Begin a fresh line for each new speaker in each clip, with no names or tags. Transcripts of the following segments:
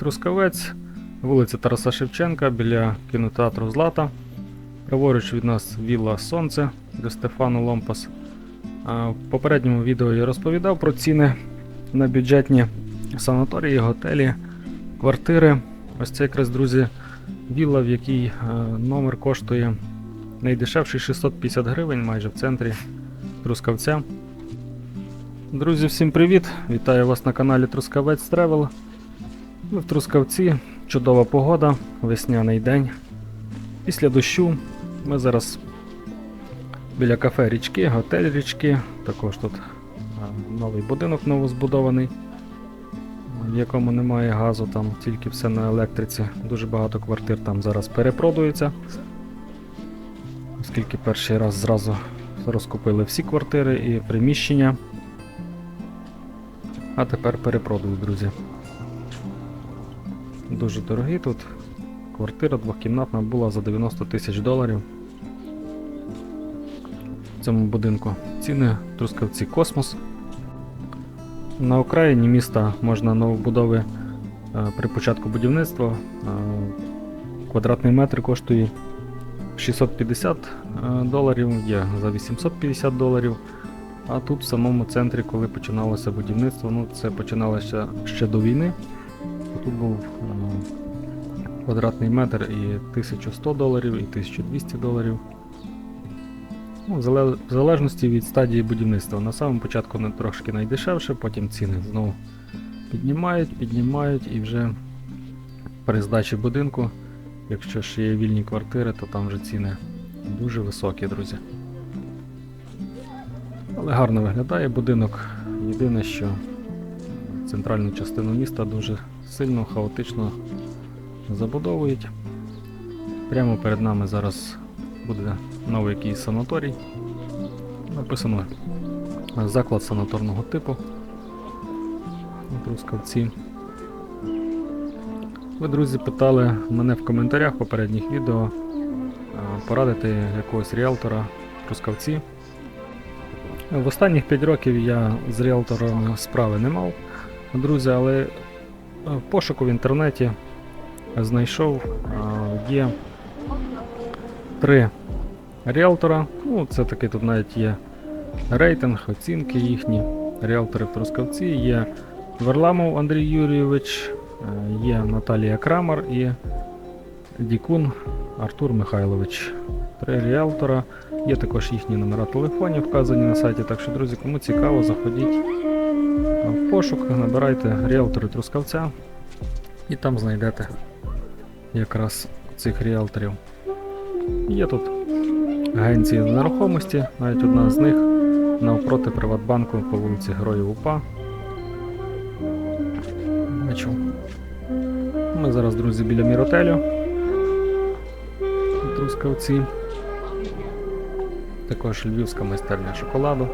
Трускавець, вулиця Тараса Шевченка біля кінотеатру Злата. Праворуч від нас вілла Сонце де Стефано Ломпас. В попередньому відео я розповідав про ціни на бюджетні санаторії, готелі, квартири. Ось це якраз, друзі, вілла, в якій е, номер коштує найдешевший 650 гривень майже в центрі Трускавця. Друзі, всім привіт! Вітаю вас на каналі Трускавець Тревел. Ми в Трускавці, чудова погода, весняний день. Після дощу ми зараз біля кафе річки, готель річки. Також тут новий будинок новозбудований, в якому немає газу, там тільки все на електриці. Дуже багато квартир там зараз перепродується. Оскільки перший раз зразу розкупили всі квартири і приміщення. А тепер перепродають, друзі. Дуже дорогий тут. Квартира двохкімнатна була за 90 тисяч доларів. В цьому будинку ціни Трускавці Космос. На окраїні міста можна новобудови е, при початку будівництва. е, Квадратний метр коштує 650 е, доларів, є за 850 доларів. А тут в самому центрі, коли починалося будівництво, ну це починалося ще до війни. Тут був е, квадратний метр і 1100 доларів, і 1200 доларів. Ну, в залежності від стадії будівництва. На самому початку трошки найдешевше, потім ціни знову піднімають, піднімають і вже при здачі будинку, якщо ще є вільні квартири, то там вже ціни дуже високі, друзі. Але гарно виглядає будинок. Єдине, що центральну частину міста дуже сильно, хаотично забудовують. Прямо перед нами зараз буде новий якийсь санаторій. Написано заклад санаторного типу. Трускавці. Ви, друзі, питали мене в коментарях попередніх відео порадити якогось ріелтора Трускавці. В останніх 5 років я з ріелторами справи не мав, друзі, але в пошуку в інтернеті знайшов, є три ріелтора. Ну, це такий тут навіть є рейтинг, оцінки їхні. Ріелтори в Трускавці. Є Варламов Андрій Юрійович, е, є Наталія Крамер і Дікун Артур Михайлович. Три ріелтора. Є також їхні номера телефонів вказані на сайті. Так що, друзі, кому цікаво, заходіть в пошук, набирайте ріелтори Трускавця і там знайдете якраз цих ріелторів. Є тут агенції нерухомості, навіть одна з них навпроти Приватбанку по вулиці Героїв УПА. Бачу. Ми зараз, друзі, біля Міротелю. Трускавці. Також львівська майстерня шоколаду.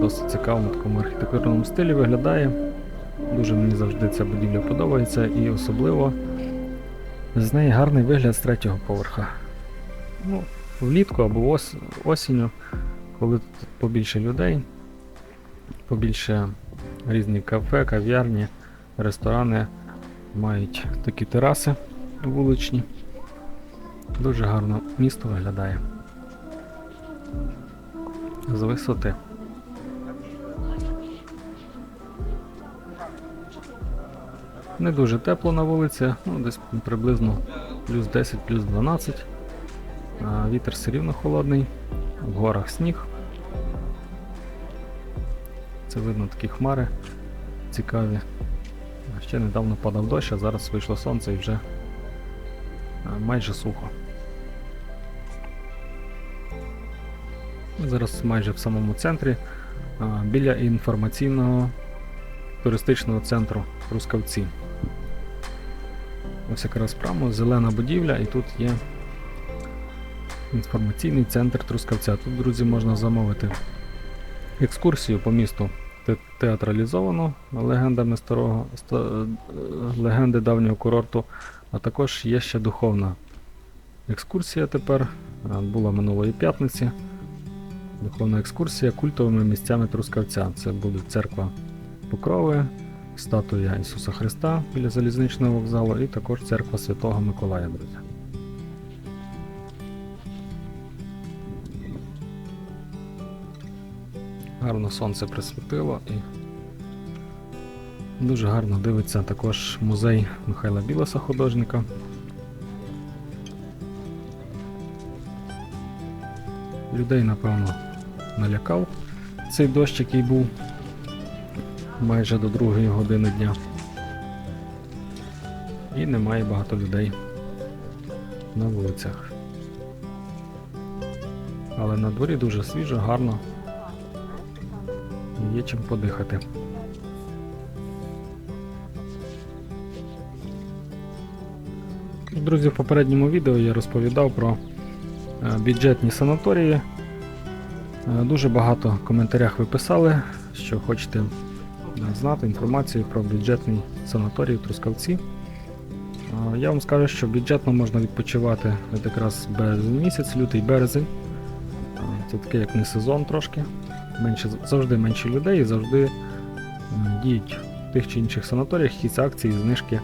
Досить цікаво такому архітектурному стилі виглядає. Дуже мені завжди ця будівля подобається і особливо з неї гарний вигляд з третього поверха. Ну, влітку або ос- осінню, коли тут побільше людей, побільше різні кафе, кав'ярні, ресторани мають такі тераси вуличні. Дуже гарно місто виглядає. З висоти. Не дуже тепло на вулиці, ну десь приблизно плюс 10, плюс 12. А, Вітер все рівно холодний, в горах сніг. Це видно такі хмари цікаві. Ще недавно падав дощ, а зараз вийшло сонце і вже майже сухо. Зараз майже в самому центрі, біля інформаційного туристичного центру Трускавці. Ось якраз прямо зелена будівля, і тут є інформаційний центр Трускавця. Тут, друзі, можна замовити екскурсію по місту те- театралізовано легендами старого ста- е, легенди давнього курорту, а також є ще духовна екскурсія тепер. е, Була минулої п'ятниці. Духовна екскурсія культовими місцями Трускавця. Це буде церква Покрови, статуя Ісуса Христа біля залізничного вокзалу і також церква Святого Миколая, друзі. Гарно сонце присвітило і дуже гарно дивиться також музей Михайла Білоса художника. Людей, напевно, налякав цей дощ, який був майже до другої години дня. І немає багато людей на вулицях. Але на дворі дуже свіжо, гарно. Є чим подихати. Друзі, в попередньому відео я розповідав про е, бюджетні санаторії. Е, Дуже багато в коментарях ви писали, що хочете знати інформацію про бюджетний санаторій в Трускавці. Я вам скажу, що бюджетно можна відпочивати якраз березень місяць, лютий березень. Це таке як не сезон трошки. Менше, завжди менше людей і завжди діють в тих чи інших санаторіях якісь акції, знижки.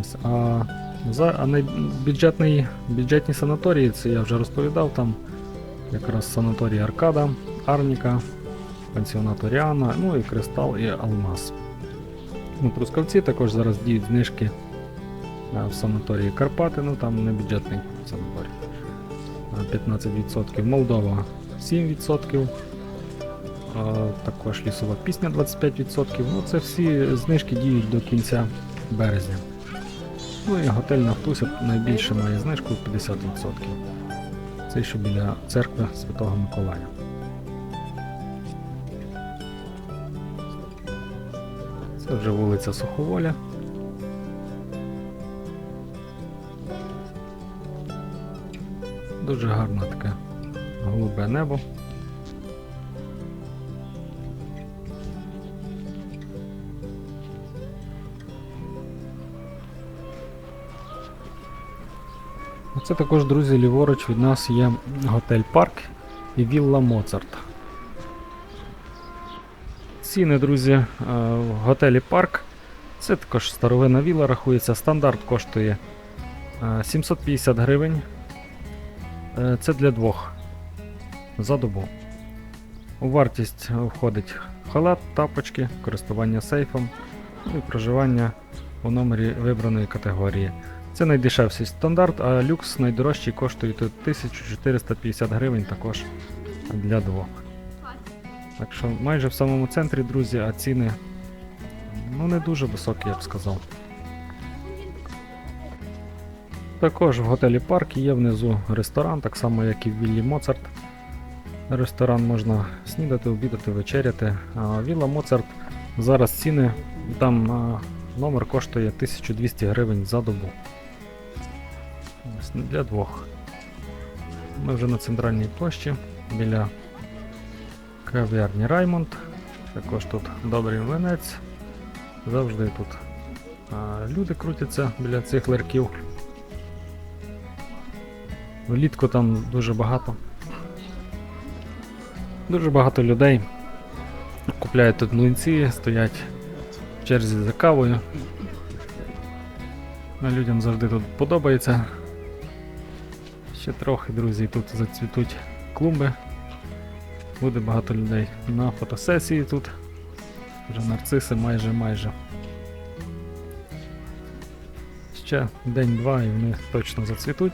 Ось. А, за, а най, бюджетні санаторії, це я вже розповідав, там якраз санаторій Аркада, Арніка, пансіонат Оріана, ну і Кристал і Алмаз. У Трускавці також зараз діють знижки в санаторії Карпати, ну там не бюджетний санаторій. 15%. Молдова 7%. А, також лісова пісня 25%. Ну це всі знижки діють до кінця березня. Ну і готель Нафтуся найбільше має знижку 50%. Це що біля церкви Святого Миколая. Це вже вулиця Суховоля. Дуже гарне таке голубе небо. Це також, друзі, ліворуч від нас є готель Парк і Вілла Моцарт. Ціни, друзі, е, в готелі Парк. Це також старовина вілла рахується. Стандарт коштує е, 750 гривень. Е, Це для двох за добу. У вартість входить халат, тапочки, користування сейфом ну і проживання у номері вибраної категорії. Це найдешевший стандарт, а люкс найдорожчий коштує тут 1450 гривень також для двох. Так що майже в самому центрі, друзі, а ціни ну не дуже високі, я б сказав. Також в готелі Парк є внизу ресторан, так само як і в Віллі Моцарт. Ресторан можна снідати, обідати, вечеряти. А Вілла Моцарт зараз ціни, там номер коштує 1200 гривень за добу. Для двох. Ми вже на центральній площі біля кав'ярні Раймонд. Також тут добрий млинець. Завжди тут а, люди крутяться біля цих ларків. Влітку там дуже багато. Дуже багато людей купляють тут млинці, стоять в черзі за кавою. Людям завжди тут подобається. Ще трохи, друзі, тут зацвітуть клумби. Буде багато людей на фотосесії тут. Вже нарциси майже майже. Ще день-два і вони точно зацвітуть.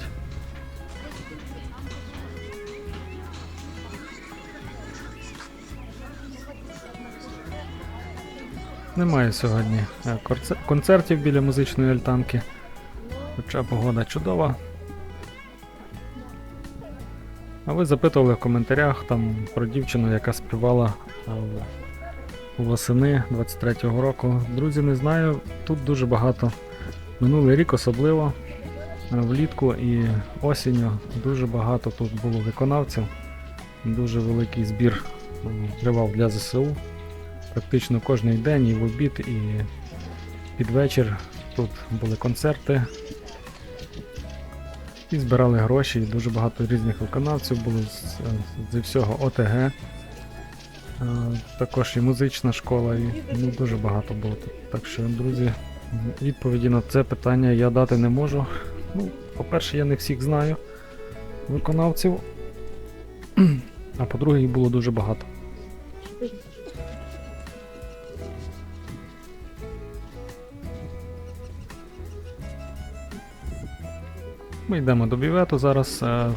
Немає сьогодні е, концертів біля музичної альтанки. Хоча погода чудова. А ви запитували в коментарях там про дівчину, яка співала восени 23-го року. Друзі, не знаю, тут дуже багато. Минулий рік особливо влітку і осінню дуже багато тут було виконавців. Дуже великий збір тривав для ЗСУ. Практично кожен день і в обід, і під вечір тут були концерти. І збирали гроші, і дуже багато різних виконавців було з, зі всього ОТГ. Е, Також і музична школа, і ну, дуже багато було тут. Так що, друзі, відповіді на це питання я дати не можу. Ну, по-перше, я не всіх знаю виконавців. А по-друге, їх було дуже багато. Ми йдемо до бівету зараз. е,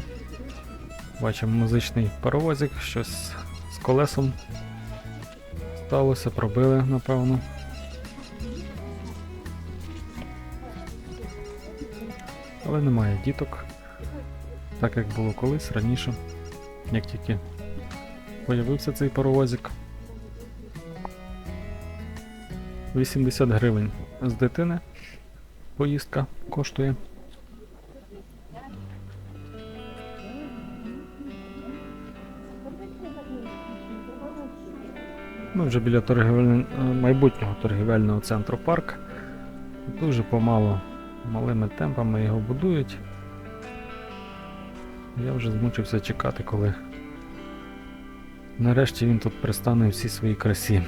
Бачимо музичний паровозик, щось з колесом сталося, пробили, напевно. Але немає діток, так як було колись раніше, як тільки появився цей паровозик. 80 гривень з дитини поїздка коштує. Ми вже біля торгівель... е, майбутнього торгівельного центру парк. Дуже помало, малими темпами його будують. Я вже змучився чекати, коли нарешті він тут пристане у всій своїй красі.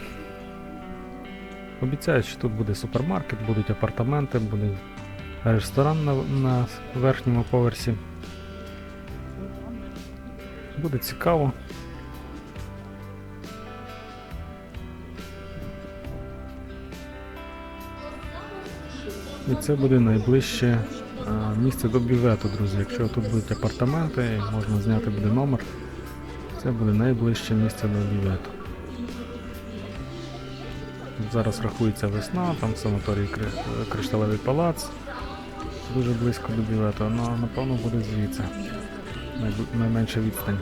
Обіцяють, що тут буде супермаркет, будуть апартаменти, буде ресторан на, на верхньому поверсі. Буде цікаво. І це буде найближче місце до бювету, друзі. Якщо тут будуть апартаменти, можна зняти буде номер. Це буде найближче місце до бювету. Зараз рахується весна, там санаторій Кришталевий палац. Дуже близько до бювету, але напевно буде звідси. Найменша відстань.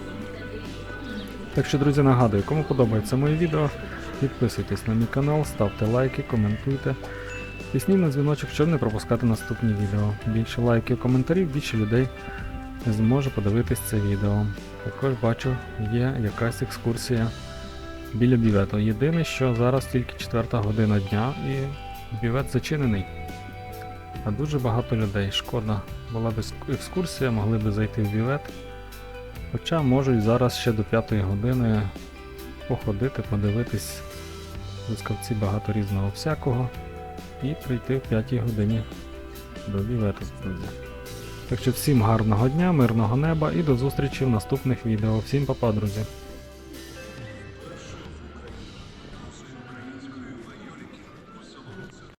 Так що, друзі, нагадую, кому подобається моє відео, підписуйтесь на мій канал, ставте лайки, коментуйте. Тисніть на дзвіночок, щоб не пропускати наступні відео. Більше лайків, коментарів, більше людей зможе подивитись це відео. Також бачу, є якась екскурсія біля бівету. Єдине, що зараз тільки 4 година дня і бівет зачинений. А дуже багато людей. Шкода, була б екскурсія, могли б зайти в бівет. Хоча можуть зараз ще до 5 години походити, подивитись. В Лискавці багато різного всякого і прийти в 5 годині до бівету, друзі. Так що всім гарного дня, мирного неба і до зустрічі в наступних відео. Всім па-па, друзі!